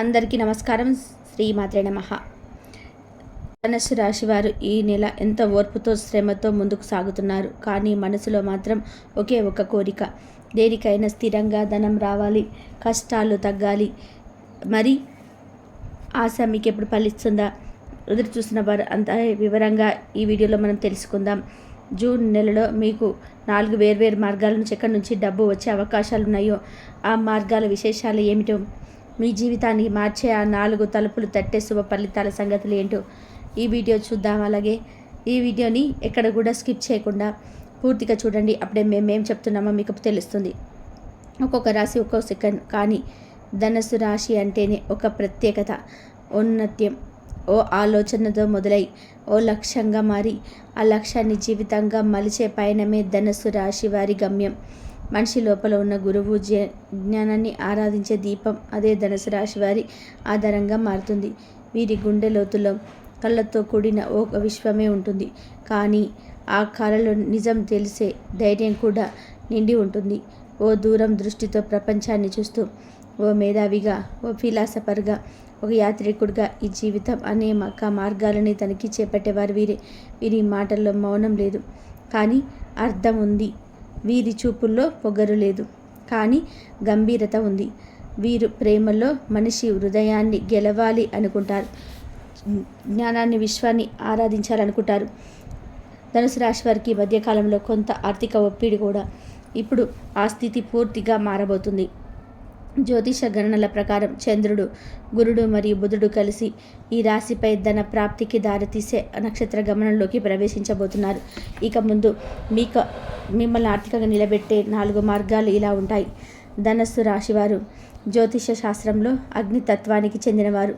అందరికీ నమస్కారం. శ్రీమాత్రే నమ. ధనస్సు రాశి వారు ఈ నెల ఎంత ఓర్పుతో శ్రమతో ముందుకు సాగుతున్నారు? కానీ మనసులో మాత్రం ఒకే ఒక కోరిక. దేనికైనా స్థిరంగా ధనం రావాలి కష్టాలు తగ్గాలి. మరి ఆశ మీకు ఎప్పుడు ఫలిస్తుందా? ఎదురు చూసిన వారు అంత వివరంగా ఈ వీడియోలో మనం తెలుసుకుందాం. జూన్ నెలలో మీకు నాలుగు వేర్వేరు మార్గాల నుంచి ఎక్కడి నుంచి డబ్బు వచ్చే అవకాశాలు ఉన్నాయో ఆ మార్గాల విశేషాలు ఏమిటో మీ జీవితాన్ని మార్చే ఆ నాలుగు తలుపులు తట్టే శుభ ఫలితాల సంగతులు ఏంటో ఈ వీడియో చూద్దాం. అలాగే ఈ వీడియోని ఎక్కడ కూడా స్కిప్ చేయకుండా పూర్తిగా చూడండి. అప్పుడే మేము ఏం చెప్తున్నామో మీకు తెలుస్తుంది. ఒక్కొక్క రాశి ఒక్కొక్క సెకండ్. కానీ ధనస్సు రాశి అంటేనే ఒక ప్రత్యేకత ఔన్నత్యం. ఓ ఆలోచనతో మొదలై ఓ లక్ష్యంగా మారి ఆ లక్ష్యాన్ని జీవితంగా మలిచే పయనమే ధనస్సు రాశి వారి గమ్యం. మనిషి లోపల ఉన్న గురువు జ్ఞానాన్ని ఆరాధించే దీపం అదే ధనుసు రాశి వారి ఆధారంగా మారుతుంది. వీరి గుండె లోతులో కళ్ళతో కూడిన ఒక విశ్వమే ఉంటుంది. కానీ ఆ కళలో నిజం తెలిసే ధైర్యం కూడా నిండి ఉంటుంది. ఓ దూరం దృష్టితో ప్రపంచాన్ని చూస్తూ ఓ మేధావిగా ఓ ఫిలాసఫర్గా ఒక యాత్రికుడిగా ఈ జీవితం అనే మక్క మార్గాలని తనిఖీ చేపట్టేవారు వీరే. వీరి మాటల్లో మౌనం లేదు. కానీ అర్థం ఉంది. వీరి చూపుల్లో పొగరు లేదు. కానీ గంభీరత ఉంది. వీరు ప్రేమలో మనిషి హృదయాన్ని గెలవాలి అనుకుంటారు. జ్ఞానాన్ని విశ్వాన్ని ఆరాధించాలనుకుంటారు. ధనుసు రాశి వారికి మధ్యకాలంలో కొంత ఆర్థిక ఒత్తిడి కూడా. ఇప్పుడు ఆ స్థితి పూర్తిగా మారబోతుంది. జ్యోతిష గణనల ప్రకారం చంద్రుడు గురుడు మరియు బుధుడు కలిసి ఈ రాశిపై ధన ప్రాప్తికి దారితీసే నక్షత్ర గమనంలోకి ప్రవేశించబోతున్నారు. ఇక ముందు మీకు మిమ్మల్ని ఆర్థికంగా నిలబెట్టే నాలుగు మార్గాలు ఇలా ఉంటాయి. ధనస్సు రాశివారు జ్యోతిష శాస్త్రంలో అగ్నితత్వానికి చెందినవారు.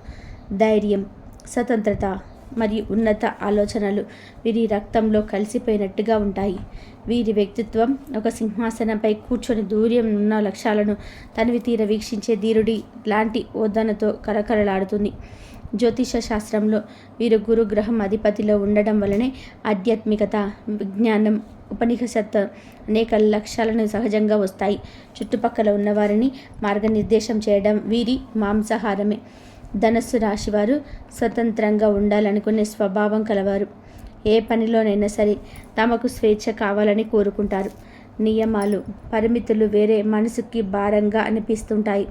ధైర్యం స్వతంత్రత మరియు ఉన్నత ఆలోచనలు వీరి రక్తంలో కలిసిపోయినట్టుగా ఉంటాయి. వీరి వ్యక్తిత్వం ఒక సింహాసనంపై కూర్చొని దూర్యం ఉన్న లక్ష్యాలను తనివి తీర వీక్షించే ధీరుడి లాంటి ఓదనతో కరకరలాడుతుంది. జ్యోతిష శాస్త్రంలో వీరు గురుగ్రహం అధిపతిలో ఉండడం వలనే ఆధ్యాత్మికత విజ్ఞానం ఉపనిషత్ అనేక లక్ష్యాలను సహజంగా వస్తాయి. చుట్టుపక్కల ఉన్నవారిని మార్గనిర్దేశం చేయడం వీరి మాంసాహారమే. ధనస్సు రాశివారు స్వతంత్రంగా ఉండాలనుకునే స్వభావం కలవారు. ఏ పనిలోనైనా సరే తమకు స్వేచ్ఛ కావాలని కోరుకుంటారు. నియమాలు పరిమితులు వేరే మనసుకి భారంగా అనిపిస్తుంటాయి.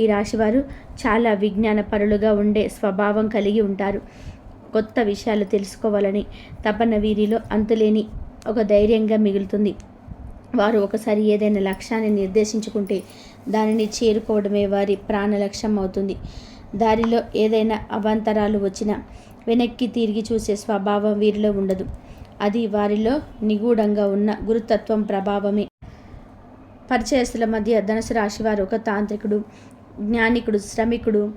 ఈ రాశివారు చాలా విజ్ఞాన పరులుగా ఉండే స్వభావం కలిగి ఉంటారు. కొత్త విషయాలు తెలుసుకోవాలని తపన వీరిలో అంతులేని ఒక ధైర్యంగా మిగులుతుంది. వారు ఒకసారి ఏదైనా లక్ష్యాన్ని నిర్దేశించుకుంటే దానిని చేరుకోవడమే వారి ప్రాణ లక్ష్యం అవుతుంది. దారిలో ఏదైనా అవాంతరాలు వచ్చినా వెనక్కి తిరిగి చూసే స్వభావం వీరిలో ఉండదు. అది వారిలో నిగూఢంగా ఉన్న గురుతత్వం ప్రభావమే. పరిచయస్తుల మధ్య ధనుసు రాశివారు ఒక తాంత్రికుడు జ్ఞానికుడు శ్రమికుడు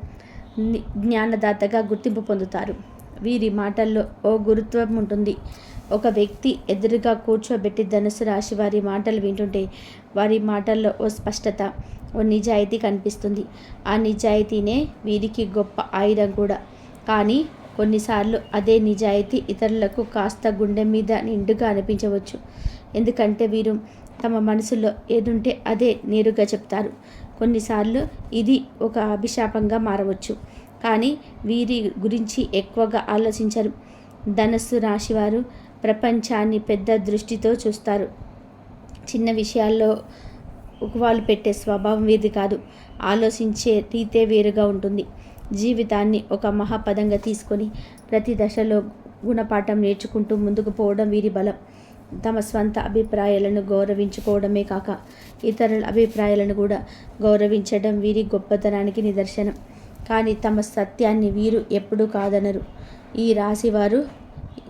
జ్ఞానదాతగా గుర్తింపు పొందుతారు. వీరి మాటల్లో ఓ గురుత్వం ఉంటుంది. ఒక వ్యక్తి ఎదురుగా కూర్చోబెట్టి ధనుసు రాశి వారి మాటలు వింటుంటే వారి మాటల్లో ఓ స్పష్టత ఓ నిజాయితీ కనిపిస్తుంది. ఆ నిజాయితీనే వీరికి గొప్ప ఆయుధం కూడా. కానీ కొన్నిసార్లు అదే నిజాయితీ ఇతరులకు కాస్త గుండె మీద నిండుగా అనిపించవచ్చు. ఎందుకంటే వీరు తమ మనసులో ఏదుంటే అదే నేరుగా చెప్తారు. కొన్నిసార్లు ఇది ఒక అభిశాపంగా మారవచ్చు. కానీ వీరి గురించి ఎక్కువగా ఆలోచించరు. ధనస్సు రాశివారు ప్రపంచాన్ని పెద్ద దృష్టితో చూస్తారు. చిన్న విషయాల్లో ఉకువాలు పెట్టే స్వభావం వీరిది కాదు. ఆలోచించే రీతే వేరుగా ఉంటుంది. జీవితాన్ని ఒక మహాపదంగా తీసుకొని ప్రతి దశలో గుణపాఠం నేర్చుకుంటూ ముందుకు పోవడం వీరి బలం. తమ స్వంత అభిప్రాయాలను గౌరవించుకోవడమే కాక ఇతరుల అభిప్రాయాలను కూడా గౌరవించడం వీరి గొప్పతనానికి నిదర్శనం. కానీ తమ సత్యాన్ని వీరు ఎప్పుడూ కాదనరు. ఈ రాశివారు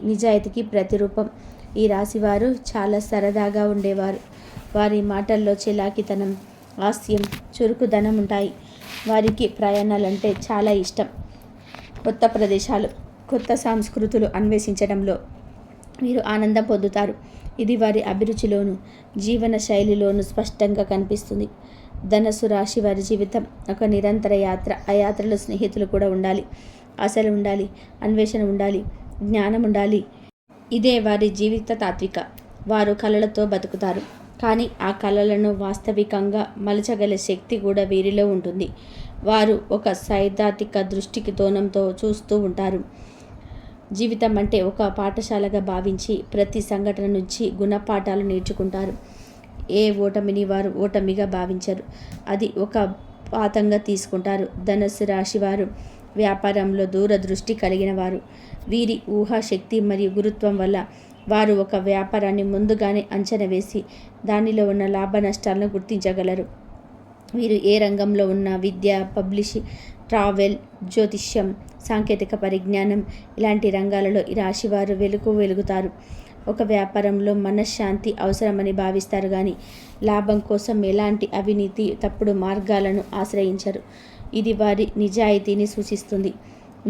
నిజాయితీకి ప్రతిరూపం. ఈ రాశివారు చాలా సరదాగా ఉండేవారు. వారి మాటల్లో చిలాకితనం హాస్యం చురుకుదనం ఉంటాయి. వారికి ప్రయాణాలంటే చాలా ఇష్టం. కొత్త ప్రదేశాలు కొత్త సంస్కృతులు అన్వేషించడంలో వీరు ఆనందం పొందుతారు. ఇది వారి అభిరుచిలోను జీవన శైలిలోను స్పష్టంగా కనిపిస్తుంది. ధనస్సు రాశి వారి జీవితం ఒక నిరంతర యాత్ర. ఆ యాత్రలో స్నేహితులు కూడా ఉండాలి. ఆశలు ఉండాలి. అన్వేషణ ఉండాలి. జ్ఞానం ఉండాలి. ఇదే వారి జీవిత తాత్విక. వారు కళలతో బతుకుతారు. కానీ ఆ కళలను వాస్తవికంగా మలచగల శక్తి కూడా వీరిలో ఉంటుంది. వారు ఒక సైద్ధాంతిక దృష్టికి తోనంతో చూస్తూ ఉంటారు. జీవితం అంటే ఒక పాఠశాలగా భావించి ప్రతి సంఘటన నుంచి గుణపాఠాలు నేర్చుకుంటారు. ఏ ఓటమిని వారు ఓటమిగా భావించరు. అది ఒక పాతంగా తీసుకుంటారు. ధనుస్సు రాశి వారు వ్యాపారంలో దూరదృష్టి కలిగిన వారు వీరి ఊహాశక్తి మరియు గురుత్వం వల్ల వారు ఒక వ్యాపారాన్ని ముందుగానే అంచనా వేసి దానిలో ఉన్న లాభ నష్టాలను గుర్తించగలరు. వీరు ఏ రంగంలో ఉన్న విద్య పబ్లిషి ట్రావెల్ జ్యోతిష్యం సాంకేతిక పరిజ్ఞానం ఇలాంటి రంగాలలో ఈ రాశివారు వెలుగు వెలుగుతారు. ఒక వ్యాపారంలో మనశ్శాంతి అవసరమని భావిస్తారు కానీ లాభం కోసం ఎలాంటి అవినీతి తప్పుడు మార్గాలను ఆశ్రయించరు. ఇది వారి నిజాయితీని సూచిస్తుంది.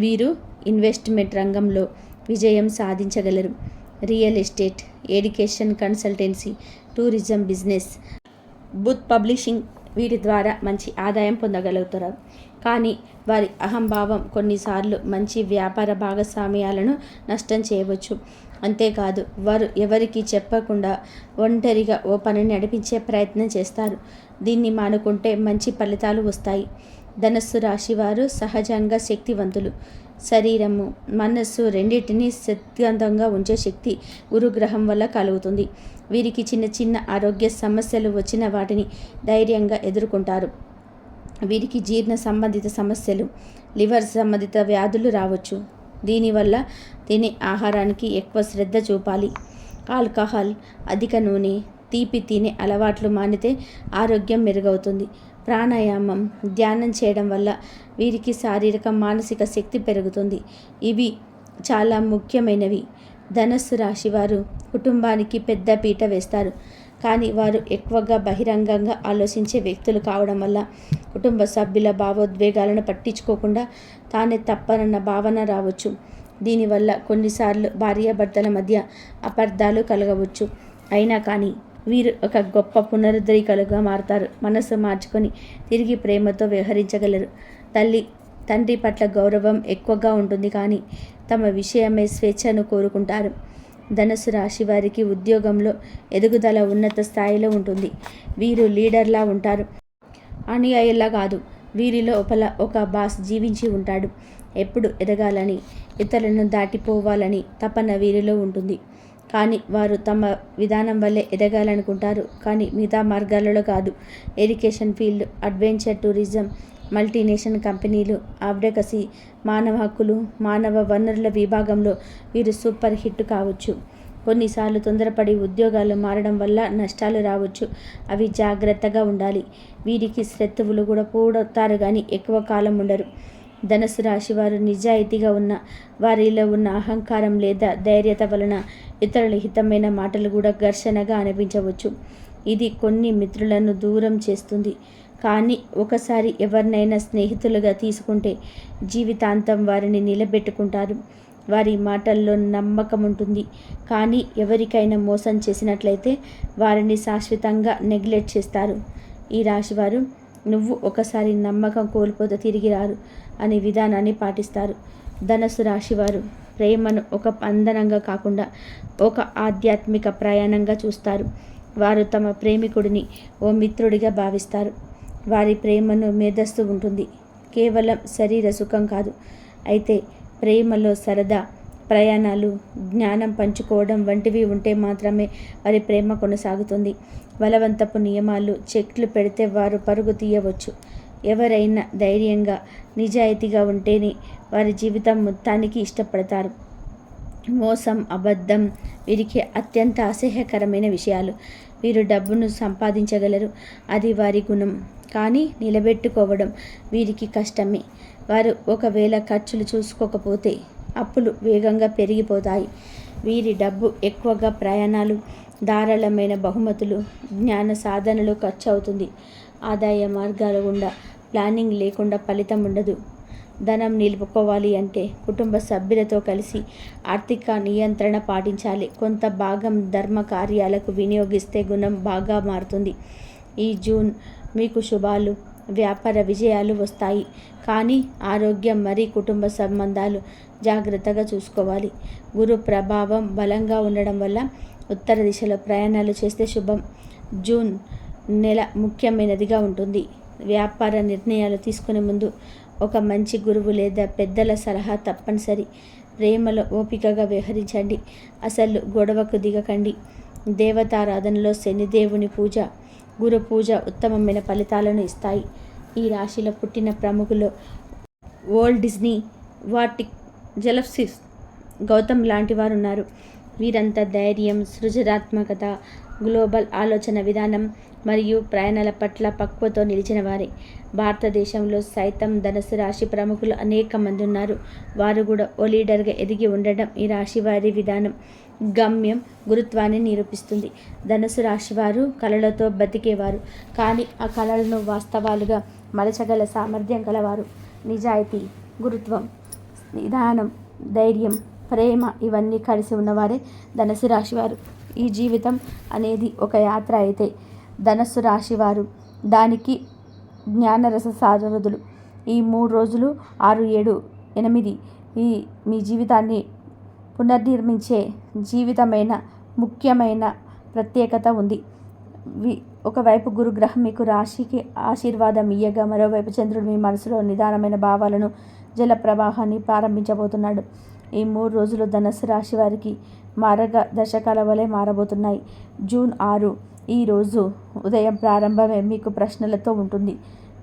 వీరు ఇన్వెస్ట్మెంట్ రంగంలో విజయం సాధించగలరు. Real estate education consultancy tourism business బుత్ publishing వీటి ద్వారా మంచి ఆదాయం పొందగలుగుతారు. కానీ వారి అహంభావం కొన్నిసార్లు మంచి వ్యాపార భాగస్వామ్యాలను నష్టం చేయవచ్చు. అంతేకాదు వారు ఎవరికి చెప్పకుండా ఒంటరిగా ఓ పనిని నడిపించే ప్రయత్నం చేస్తారు. దీన్ని మానుకుంటే మంచి ఫలితాలు వస్తాయి. ధనస్సు రాశి వారు సహజంగా శక్తివంతులు. శరీరము మనస్సు రెండింటినీ శక్తివంతంగా ఉంచే శక్తి గురుగ్రహం వల్ల కలుగుతుంది. వీరికి చిన్న చిన్న ఆరోగ్య సమస్యలు వచ్చిన వాటిని ధైర్యంగా ఎదుర్కొంటారు. వీరికి జీర్ణ సంబంధిత సమస్యలు లివర్ సంబంధిత వ్యాధులు రావచ్చు. దీనివల్ల తినే ఆహారానికి ఎక్కువ శ్రద్ధ చూపాలి. ఆల్కహాల్ అధిక నూనె తీపి తినే అలవాట్లు మానితే ఆరోగ్యం మెరుగవుతుంది. ప్రాణాయామం ధ్యానం చేయడం వల్ల వీరికి శారీరక మానసిక శక్తి పెరుగుతుంది. ఇవి చాలా ముఖ్యమైనవి. ధనస్సు రాశి వారు కుటుంబానికి పెద్ద పీట వేస్తారు. కానీ వారు ఎక్కువగా బహిరంగంగా ఆలోచించే వ్యక్తులు కావడం వల్ల కుటుంబ సభ్యుల భావోద్వేగాలను పట్టించుకోకుండా తానే తప్పనన్న భావన రావచ్చు. దీనివల్ల కొన్నిసార్లు భార్యాభర్తల మధ్య అపార్థాలు కలగవచ్చు. అయినా కానీ వీరు ఒక గొప్ప పునరుద్ధరికలుగా మారుతారు. మనసు మార్చుకొని తిరిగి ప్రేమతో వ్యవహరించగలరు. తల్లి తండ్రి పట్ల గౌరవం ఎక్కువగా ఉంటుంది కానీ తమ విషయమై స్వేచ్ఛను కోరుకుంటారు. ధనుసు రాశి వారికి ఉద్యోగంలో ఎదుగుదల ఉన్నత స్థాయిలో ఉంటుంది. వీరు లీడర్లా ఉంటారు. అనుయాయుల్లా కాదు వీరి లోపల ఒక బాస్ జీవించి ఉంటాడు. ఎప్పుడు ఎదగాలని ఇతరులను దాటిపోవాలని తపన వీరిలో ఉంటుంది. కానీ వారు తమ విధానం వల్లే ఎదగాలనుకుంటారు. కానీ మిగతా మార్గాలలో కాదు. Education field adventure tourism multinational కంపెనీలు అడ్వకసీ మానవ హక్కులు మానవ వనరుల విభాగంలో వీరు సూపర్ హిట్ కావచ్చు. కొన్నిసార్లు తొందరపడి ఉద్యోగాలు మారడం వల్ల నష్టాలు రావచ్చు. అవి జాగ్రత్తగా ఉండాలి. వీరికి శత్రువులు కూడా పూడతారు కానీ ఎక్కువ కాలం ఉండరు. ధనుసు రాశి వారు నిజాయితీగా ఉన్న వారిలో ఉన్న అహంకారం లేదా ధైర్యత వలన ఇతరుల హితమైన మాటలు కూడా ఘర్షణగా అనిపించవచ్చు. ఇది కొన్ని మిత్రులను దూరం చేస్తుంది. కానీ ఒకసారి ఎవరినైనా స్నేహితులుగా తీసుకుంటే జీవితాంతం వారిని నిలబెట్టుకుంటారు. వారి మాటల్లో నమ్మకం ఉంటుంది. కానీ ఎవరికైనా మోసం చేసినట్లయితే వారిని శాశ్వతంగా నెగ్లెక్ట్ చేస్తారు. ఈ రాశివారు నువ్వు ఒకసారి నమ్మకం కోల్పోతే తిరిగి రారు అనే విధానాన్ని పాటిస్తారు. ధనస్సు రాశివారు ప్రేమను ఒక బంధనంగా కాకుండా ఒక ఆధ్యాత్మిక ప్రయాణంగా చూస్తారు. వారు తమ ప్రేమికుడిని ఓ మిత్రుడిగా భావిస్తారు. వారి ప్రేమను మేధస్సు ఉంటుంది. కేవలం శరీర సుఖం కాదు. అయితే ప్రేమలో సరదా ప్రయాణాలు జ్ఞానం పంచుకోవడం వంటివి ఉంటే మాత్రమే వారి ప్రేమ కొనసాగుతుంది. బలవంతపు నియమాలు చెట్లు పెడితే వారు పరుగు తీయవచ్చు. ఎవరైనా ధైర్యంగా నిజాయితీగా ఉంటేనే వారి జీవితం మొత్తానికి ఇష్టపడతారు. మోసం అబద్ధం వీరికి అత్యంత అసహ్యకరమైన విషయాలు. వీరు డబ్బును సంపాదించగలరు. అది వారి గుణం. కానీ నిలబెట్టుకోవడం వీరికి కష్టమే. వారు ఒకవేళ ఖర్చులు చూసుకోకపోతే అప్పులు వేగంగా పెరిగిపోతాయి. వీరి డబ్బు ఎక్కువగా ప్రయాణాలు ధారాళమైన బహుమతులు జ్ఞాన సాధనలు ఖర్చు అవుతుంది. ఆదాయ మార్గాల గుండా ప్లానింగ్ లేకుండా ఫలితం ఉండదు. ధనం నిలుపుకోవాలి అంటే కుటుంబ సభ్యులతో కలిసి ఆర్థిక నియంత్రణ పాటించాలి. కొంత భాగం ధర్మ కార్యాలకు వినియోగిస్తే గుణం బాగా మారుతుంది. ఈ జూన్ మీకు శుభాలు వ్యాపార విజయాలు వస్తాయి. కానీ ఆరోగ్యం మరియు కుటుంబ సంబంధాలు జాగ్రత్తగా చూసుకోవాలి. గురు ప్రభావం బలంగా ఉండడం వల్ల ఉత్తర దిశలో ప్రయాణాలు చేస్తే శుభం. జూన్ నెల ముఖ్యమైనదిగా ఉంటుంది. వ్యాపార నిర్ణయాలు తీసుకునే ముందు ఒక మంచి గురువు లేదా పెద్దల సలహా తప్పనిసరి. ప్రేమలో ఓపికగా వ్యవహరించండి. అసలు గొడవకు దిగకండి. దేవతారాధనలో శనిదేవుని పూజ గురు పూజ ఉత్తమమైన ఫలితాలను ఇస్తాయి. ఈ రాశిలో పుట్టిన ప్రముఖులు ఓల్డ్ డిజ్నీ వాటిక్ జలఫ్సిస్ గౌతమ్ లాంటి వారు ఉన్నారు వీరంతా ధైర్యం సృజనాత్మకత గ్లోబల్ ఆలోచన విధానం మరియు ప్రయాణాల పట్ల పక్వతో నిలిచిన వారే. భారతదేశంలో సైతం ధనుసు రాశి ప్రముఖులు అనేక మంది ఉన్నారు. వారు కూడా ఓ లీడర్గా ఎదిగి ఉండడం ఈ రాశి వారి విధానం. గమ్యం గురుత్వాన్ని నిరూపిస్తుంది. ధనుసు రాశి వారు కళలతో బతికేవారు కానీ ఆ కళలను వాస్తవాలుగా మలచగల సామర్థ్యం గలవారు. నిజాయితీ గురుత్వం నిదానం ధైర్యం ప్రేమ ఇవన్నీ కలిసి ఉన్నవారే ధనసు రాశివారు. ఈ జీవితం అనేది ఒక యాత్ర అయితే ధనస్సు రాశివారు దానికి జ్ఞానరస సారథులు. ఈ మూడు రోజులు ఆరు ఏడు ఎనిమిది ఈ మీ జీవితాన్ని పునర్నిర్మించే జీవితమైన ముఖ్యమైన ప్రత్యేకత ఉంది. వి ఒకవైపు గురుగ్రహం మీకు రాశికి ఆశీర్వాదం ఇయ్యగా మరోవైపు చంద్రుడు మీ మనసులో నిదానమైన భావాలను జల ప్రవాహాన్ని ప్రారంభించబోతున్నాడు. ఈ మూడు రోజులు ధనస్సు రాశి వారికి మారగ దశకాల వలె మారబోతున్నాయి. జూన్ ఆరు ఈరోజు ఉదయం ప్రారంభమే మీకు ప్రశ్నలతో ఉంటుంది.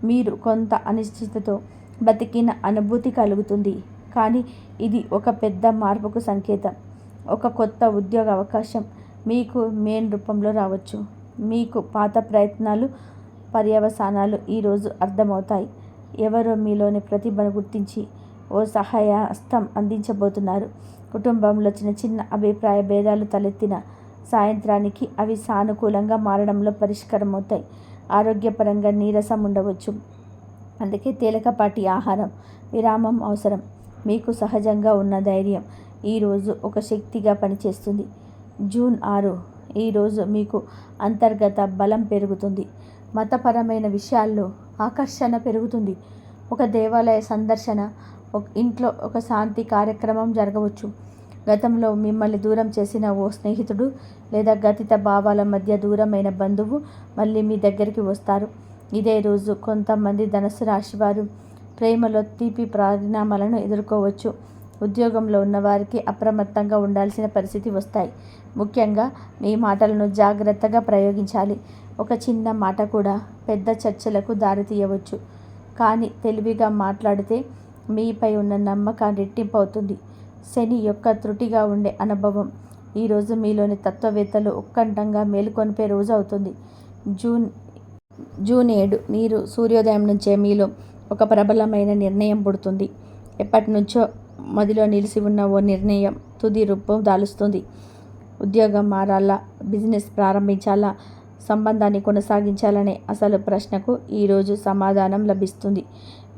మీరు కొంత అనిశ్చితతో బతికిన అనుభూతి కలుగుతుంది. కానీ ఇది ఒక పెద్ద మార్పుకు సంకేతం. ఒక కొత్త ఉద్యోగ అవకాశం మీకు మెయిన్ రూపంలో రావచ్చు. మీకు పాత ప్రయత్నాలు పర్యవసానాలు ఈరోజు అర్థమవుతాయి. ఎవరో మీలోని ప్రతిభను గుర్తించి ఓ సహాయ హస్తం అందించబోతున్నారు. కుటుంబంలో చిన్న చిన్న అభిప్రాయ భేదాలు తలెత్తిన సాయంత్రానికి అవి సానుకూలంగా మారడంలో పరిష్కారం అవుతాయి ఆరోగ్యపరంగా నీరసం ఉండవచ్చు. అందుకే తేలికపాటి ఆహారం విరామం అవసరం. మీకు సహజంగా ఉన్న ధైర్యం ఈరోజు ఒక శక్తిగా పనిచేస్తుంది. జూన్ ఆరు ఈరోజు మీకు అంతర్గత బలం పెరుగుతుంది. మతపరమైన విషయాల్లో ఆకర్షణ పెరుగుతుంది. ఒక దేవాలయ సందర్శన ఒక ఇంట్లో ఒక శాంతి కార్యక్రమం జరగవచ్చు. గతంలో మిమ్మల్ని దూరం చేసిన ఓ స్నేహితుడు లేదా గతిత భావాల మధ్య దూరమైన బంధువు మళ్ళీ మీ దగ్గరికి వస్తారు. ఇదే రోజు కొంతమంది ధనస్సు రాశివారు ప్రేమలో తీపి పరిణామాలను ఎదుర్కోవచ్చు. ఉద్యోగంలో ఉన్నవారికి అప్రమత్తంగా ఉండాల్సిన పరిస్థితి వస్తాయి. ముఖ్యంగా మీ మాటలను జాగ్రత్తగా ప్రయోగించాలి. ఒక చిన్న మాట కూడా పెద్ద చర్చలకు దారితీయవచ్చు కానీ తెలివిగా మాట్లాడితే మీపై ఉన్న నమ్మకం రెట్టింపు అవుతుంది శని యొక్క త్రుటిగా ఉండే అనుభవం. ఈరోజు మీలోని తత్వవేత్తలు ఉత్కంఠంగా మేలుకొనిపే రోజు అవుతుంది. జూన్ జూన్ ఏడు మీరు సూర్యోదయం నుంచే మీలో ఒక ప్రబలమైన నిర్ణయం పుడుతుంది. ఎప్పటి నుంచో మదిలో నిలిచి ఉన్న ఓ నిర్ణయం తుది రూపం దాలుస్తుంది. ఉద్యోగం మారాలా? బిజినెస్ ప్రారంభించాలా? సంబంధాన్ని కొనసాగించాలనే అసలు ప్రశ్నకు ఈరోజు సమాధానం లభిస్తుంది.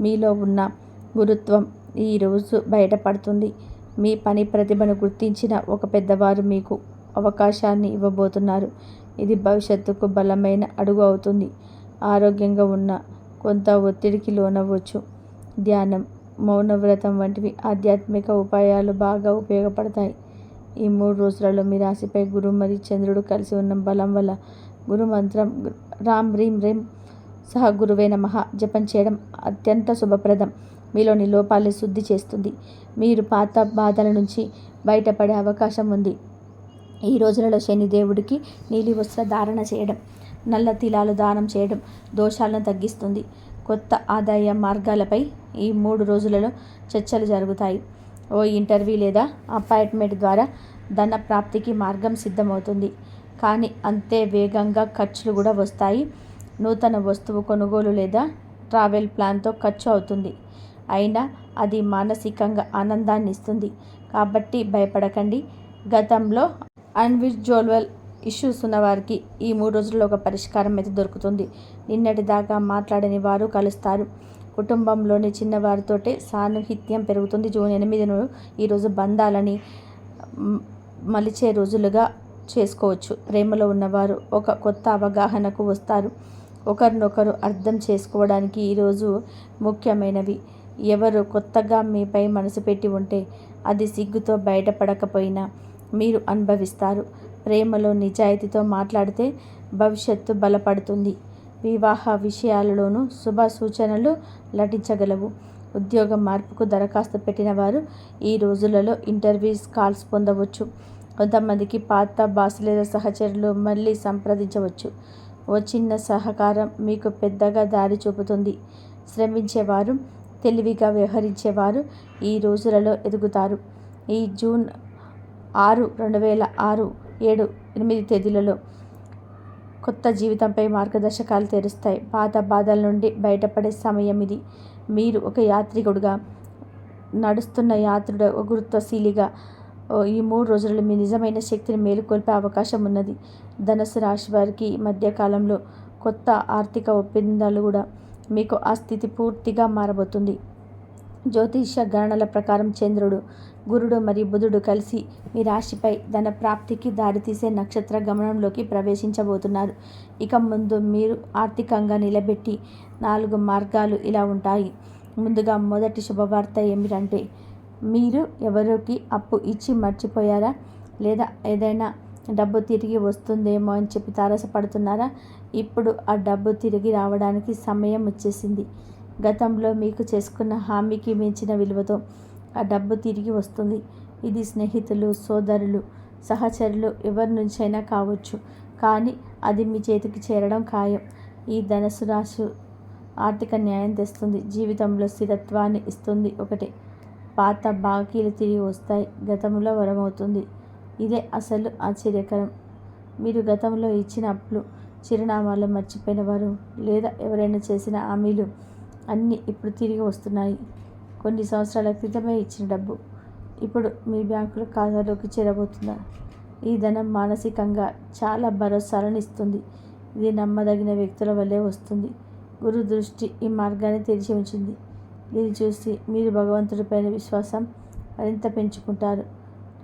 మీలో ఉన్న గురుత్వం ఈరోజు బయటపడుతుంది. మీ పని ప్రతిభను గుర్తించిన ఒక పెద్దవారు మీకు అవకాశాన్ని ఇవ్వబోతున్నారు. ఇది భవిష్యత్తుకు బలమైన అడుగు అవుతుంది. ఆరోగ్యంగా ఉన్న కొంత ఒత్తిడికి లోనవ్వచ్చు. ధ్యానం మౌనవ్రతం వంటివి ఆధ్యాత్మిక ఉపాయాలు బాగా ఉపయోగపడతాయి. ఈ మూడు రోజులలో మీ రాశిపై గురు మరియు చంద్రుడు కలిసి ఉన్న బలం వల్ల గురు మంత్రం రామ్ రీం రేం సహ గురువే మహా జపం చేయడం అత్యంత శుభప్రదం. మీలోని లోపాలు శుద్ధి చేస్తుంది. మీరు పాత బాధల నుంచి బయటపడే అవకాశం ఉంది. ఈ రోజులలో శనిదేవుడికి నీలి వస్త్ర ధారణ చేయడం నల్ల తిలాలు దానం చేయడం దోషాలను తగ్గిస్తుంది. కొత్త ఆదాయ మార్గాలపై ఈ మూడు రోజులలో చర్చలు జరుగుతాయి. ఓ ఇంటర్వ్యూ లేదా అపాయింట్మెంట్ ద్వారా ధన ప్రాప్తికి మార్గం సిద్ధమవుతుంది. కానీ అంతే వేగంగా ఖర్చులు కూడా వస్తాయి. నూతన వస్తువు కొనుగోలు లేదా ట్రావెల్ ప్లాన్తో ఖర్చు అవుతుంది. అయినా అది మానసికంగా ఆనందాన్ని ఇస్తుంది కాబట్టి భయపడకండి. గతంలో అన్విజువల్ ఇష్యూస్ ఉన్నవారికి ఈ మూడు రోజుల్లో ఒక పరిష్కారం అయితే దొరుకుతుంది. నిన్నటి దాకా మాట్లాడని వారు కలుస్తారు. కుటుంబంలోని చిన్నవారితోటే సాన్నిహిత్యం పెరుగుతుంది. జూన్ ఎనిమిదిను ఈరోజు బంధాలని మలిచే రోజులుగా చేసుకోవచ్చు. ప్రేమలో ఉన్నవారు ఒక కొత్త అవగాహనకు వస్తారు. ఒకరినొకరు అర్థం చేసుకోవడానికి ఈరోజు ముఖ్యమైనవి. ఎవరు కొత్తగా మీపై మనసు పెట్టి ఉంటే అది సిగ్గుతో బయటపడకపోయినా మీరు అనుభవిస్తారు. ప్రేమలో నిజాయితీతో మాట్లాడితే భవిష్యత్తు బలపడుతుంది. వివాహ విషయాలలోనూ శుభ సూచనలు లభించగలవు. ఉద్యోగం మార్పుకు దరఖాస్తు పెట్టిన వారు ఈ రోజులలో ఇంటర్వ్యూస్ కాల్స్ పొందవచ్చు. కొంతమందికి పాత బాస్ లేదా సహచరులు మళ్ళీ సంప్రదించవచ్చు. ఓ చిన్న సహకారం మీకు పెద్దగా దారి చూపుతుంది. శ్రమించేవారు తెలివిగా వ్యవహరించేవారు ఈ రోజులలో ఎదుగుతారు. ఈ జూన్ ఆరు రెండు వేల ఆరు ఏడు ఎనిమిది తేదీలలో కొత్త జీవితంపై మార్గదర్శకాలు తెరుస్తాయి. పాత బాధల నుండి బయటపడే సమయం ఇది. మీరు ఒక యాత్రికుడుగా నడుస్తున్న యాత్రుడు ఒక గురుత్వశీలిగా ఈ మూడు రోజులలో మీ నిజమైన శక్తిని మేలుకొల్పే అవకాశం ఉన్నది. ధనుసు రాశి వారికి ఈ మధ్యకాలంలో కొత్త ఆర్థిక ఒప్పందాలు కూడా మీకు ఆ స్థితి పూర్తిగా మారబోతుంది. జ్యోతిష గణనల ప్రకారం చంద్రుడు గురుడు మరియు బుధుడు కలిసి మీ రాశిపై ధన ప్రాప్తికి దారితీసే నక్షత్ర గమనంలోకి ప్రవేశించబోతున్నారు. ఇక ముందు మీరు ఆర్థికంగా నిలబెట్టి నాలుగు మార్గాలు ఇలా ఉంటాయి. ముందుగా మొదటి శుభవార్త ఏమిటంటే మీరు ఎవరికి అప్పు ఇచ్చి మర్చిపోయారా? లేదా ఏదైనా డబ్బు తిరిగి వస్తుందేమో అని చెప్పి తారసపడుతున్నారా? ఇప్పుడు ఆ డబ్బు తిరిగి రావడానికి సమయం వచ్చేసింది. గతంలో మీకు చేసుకున్న హామీకి మించిన విలువతో ఆ డబ్బు తిరిగి వస్తుంది. ఇది స్నేహితులు సోదరులు సహచరులు ఎవరి నుంచైనా కావచ్చు. కానీ అది మీ చేతికి చేరడం ఖాయం. ఈ ధనసు రాశి ఆర్థిక న్యాయం తెస్తుంది. జీవితంలో స్థిరత్వాన్ని ఇస్తుంది ఒకటే. పాత బాకీలు తిరిగి వస్తాయి. గతంలో వరమవుతుంది. ఇదే అసలు ఆశ్చర్యకరం. మీరు గతంలో ఇచ్చిన అప్పులు చిరునామాలు మర్చిపోయిన వారు లేదా ఎవరైనా చేసిన హామీలు అన్నీ ఇప్పుడు తిరిగి వస్తున్నాయి. కొన్ని సంవత్సరాల క్రితమే ఇచ్చిన డబ్బు ఇప్పుడు మీ బ్యాంకుల ఖాతాలోకి చేరబోతుందా? ఈ ధనం మానసికంగా చాలా భరోసాలను ఇస్తుంది. ఇది నమ్మదగిన వ్యక్తుల వల్లే వస్తుంది. గురు దృష్టి ఈ మార్గాన్ని తెరిచి ఉంచింది. దీన్ని చూసి మీరు భగవంతుడిపైన విశ్వాసం మరింత పెంచుకుంటారు.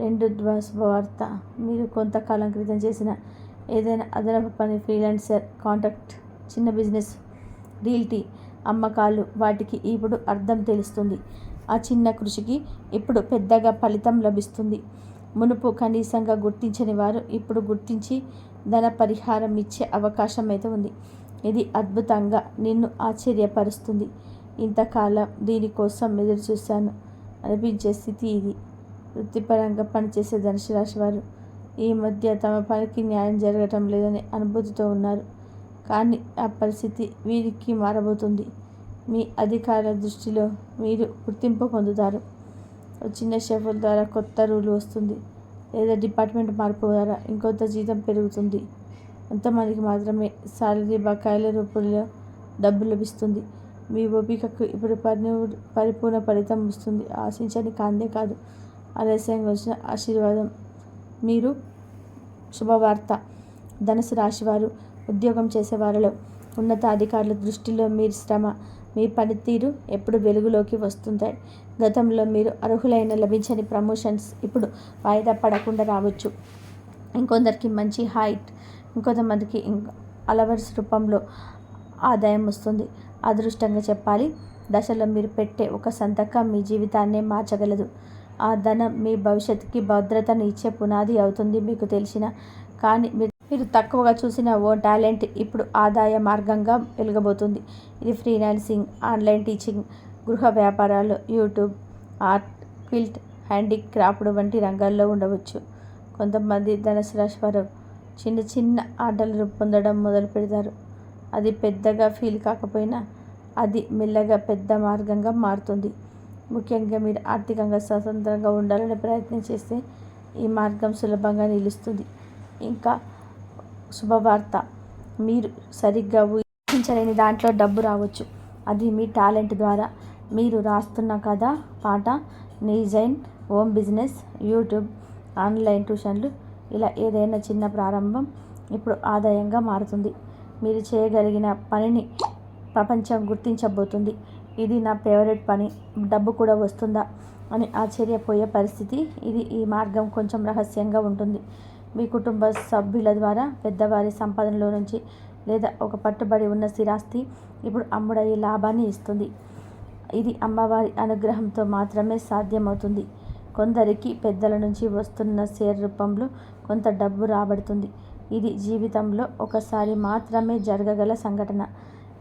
రెండు వార్త. మీరు కొంతకాలం క్రితం చేసిన ఏదైనా అదనపు పని ఫ్రీలాన్సర్ కాంట్రాక్ట్ చిన్న బిజినెస్ రీల్టీ అమ్మకాలు వాటికి ఇప్పుడు అర్థం తెలుస్తుంది. ఆ చిన్న కృషికి ఇప్పుడు పెద్దగా ఫలితం లభిస్తుంది. మునుపు కనీసంగా గుర్తించని వారు ఇప్పుడు గుర్తించి ధన పరిహారం ఇచ్చే అవకాశం అయితే ఉంది. ఇది అద్భుతంగా నిన్ను ఆశ్చర్యపరుస్తుంది. ఇంతకాలం దీనికోసం ఎదురు చూశాను అనిపించే స్థితి ఇది. వృత్తిపరంగా పనిచేసే ధనుసు రాశి వారు ఈ మధ్య తమ పనికి న్యాయం జరగటం లేదని అనుభూతితో ఉన్నారు. కానీ ఆ పరిస్థితి వీరికి మారబోతుంది. మీ అధికార దృష్టిలో మీరు గుర్తింపు పొందుతారు. చిన్న షెఫ్ల ద్వారా కొత్త రూల్ వస్తుంది. లేదా డిపార్ట్మెంట్ మార్పు ద్వారా ఇంకొంత జీతం పెరుగుతుంది. కొంతమందికి మాత్రమే శాలరీ బకాయిల రూపంలో డబ్బు లభిస్తుంది. మీ ఓపికకు ఇప్పుడు పరి పరిపూర్ణ ఫలితం వస్తుంది. ఆశించని కాందే కాదు. ఆలస్యంగా వచ్చిన ఆశీర్వాదం. మీరు శుభవార్త. ధనుసు రాశివారు. ఉద్యోగం చేసేవారిలో ఉన్నతాధికారుల దృష్టిలో మీరు శ్రమ మీ పనితీరు ఎప్పుడు వెలుగులోకి వస్తుంటాయి. గతంలో మీరు అర్హులైన లభించని ప్రమోషన్స్ ఇప్పుడు వాయిదా పడకుండా రావచ్చు. ఇంకొందరికి మంచి హైట్ ఇంకొంతమందికి అలవర్స్ రూపంలో ఆదాయం వస్తుంది. అదృష్టంగా చెప్పాలి దశలో మీరు పెట్టే ఒక సంతకం మీ జీవితాన్నే మార్చగలదు. ఆ ధనం మీ భవిష్యత్తుకి భద్రతను ఇచ్చే పునాది అవుతుంది మీకు తెలిసిన కానీ మీరు మీరు తక్కువగా చూసిన ఓ టాలెంట్ ఇప్పుడు ఆదాయ మార్గంగా వెలగబోతుంది. ఇది ఫ్రీలాన్సింగ్ ఆన్లైన్ టీచింగ్ గృహ వ్యాపారాలు యూట్యూబ్ ఆర్ట్ క్విల్ట్ హ్యాండీక్రాఫ్ట్ వంటి రంగాల్లో ఉండవచ్చు. కొంతమంది ధనుసు రాశి వారు చిన్న చిన్న ఆటలు పొందడం మొదలు పెడతారు. అది పెద్దగా ఫీల్ కాకపోయినా అది మెల్లగా పెద్ద మార్గంగా మారుతుంది. ముఖ్యంగా మీరు ఆర్థికంగా స్వతంత్రంగా ఉండాలని ప్రయత్నం చేస్తే ఈ మార్గం సులభంగా నిలుస్తుంది. ఇంకా శుభవార్త. మీరు సరిగ్గా ఊహించలేని దాంట్లో డబ్బు రావచ్చు. అది మీ టాలెంట్ ద్వారా. మీరు రాస్తున్న కథ పాట design home business YouTube online ట్యూషన్లు ఇలా ఏదైనా చిన్న ప్రారంభం ఇప్పుడు ఆదాయంగా మారుతుంది. మీరు చేయగలిగిన పనిని ప్రపంచం గుర్తించబోతుంది. ఇది నా ఫేవరెట్ పని. డబ్బు కూడా వస్తుందా? అని ఆశ్చర్యపోయే పరిస్థితి. ఇది ఈ మార్గం కొంచెం రహస్యంగా ఉంటుంది. మీ కుటుంబ సభ్యుల ద్వారా పెద్దవారి సంపాదనలో నుంచి లేదా ఒక పట్టుబడి ఉన్న స్థిరాస్తి ఇప్పుడు అమ్ముడయ్యే లాభాన్ని ఇస్తుంది. ఇది అమ్మవారి అనుగ్రహంతో మాత్రమే సాధ్యమవుతుంది. కొందరికి పెద్దల నుంచి వస్తున్న షేర్ రూపంలో కొంత డబ్బు రాబడుతుంది. ఇది జీవితంలో ఒకసారి మాత్రమే జరగగల సంఘటన.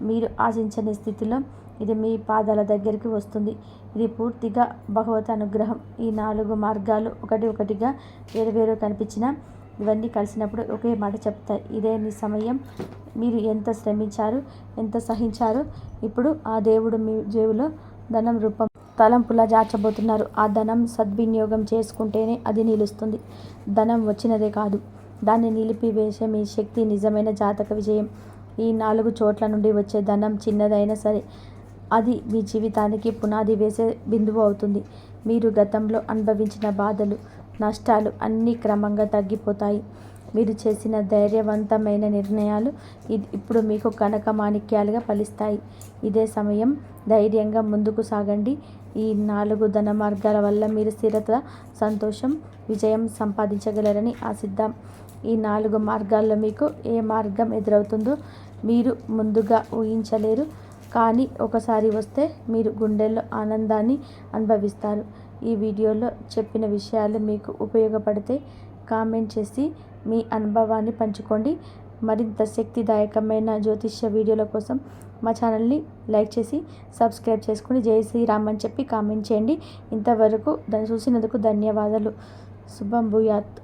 మీరు ఆశించని స్థితిలో ఇది మీ పాదాల దగ్గరికి వస్తుంది. ఇది పూర్తిగా భగవత్ అనుగ్రహం. ఈ నాలుగు మార్గాలు ఒకటి ఒకటిగా వేరువేరు కనిపించిన ఇవన్నీ కలిసినప్పుడు ఒకే మాట చెప్తాయి. ఇదే నీ సమయం. మీరు ఎంత శ్రమించారు ఎంత సహించారు ఇప్పుడు ఆ దేవుడు మీ జేబులో ధనం రూపం తలంపులా జార్చబోతున్నారు. ఆ ధనం సద్వినియోగం చేసుకుంటేనే అది నిలుస్తుంది. ధనం వచ్చినదే కాదు. దాన్ని నిలిపివేసే మీ శక్తి నిజమైన జాతక విజయం. ఈ నాలుగు చోట్ల నుండి వచ్చే ధనం చిన్నదైనా సరే అది మీ జీవితానికి పునాది వేసే బిందువు అవుతుంది. మీరు గతంలో అనుభవించిన బాధలు నష్టాలు అన్నీ క్రమంగా తగ్గిపోతాయి. మీరు చేసిన ధైర్యవంతమైన నిర్ణయాలు ఇది ఇప్పుడు మీకు కనక మాణిక్యాలుగా ఫలిస్తాయి. ఇదే సమయం ధైర్యంగా ముందుకు సాగండి. ఈ నాలుగు ధన మార్గాల వల్ల మీరు స్థిరత సంతోషం విజయం సంపాదించగలరని ఆశిద్దాం. ఈ నాలుగు మార్గాల్లో మీకు ఏ మార్గం ఎదురవుతుందో మీరు ముందుగా ఊహించలేరు. కానీ ఒకసారి వస్తే మీరు గుండెల్లో ఆనందాన్ని అనుభవిస్తారు. ఈ వీడియోలో చెప్పిన విషయాలు మీకు ఉపయోగపడితే కామెంట్ చేసి మీ అనుభవాన్ని పంచుకోండి. మరింత శక్తిదాయకమైన జ్యోతిష్య వీడియోల కోసం మా ఛానల్ని లైక్ చేసి సబ్స్క్రైబ్ చేసుకుని జై శ్రీరామ్ అని చెప్పి కామెంట్ చేయండి. ఇంతవరకు దాన్ని చూసినందుకు ధన్యవాదాలు. శుభం భూయాత్.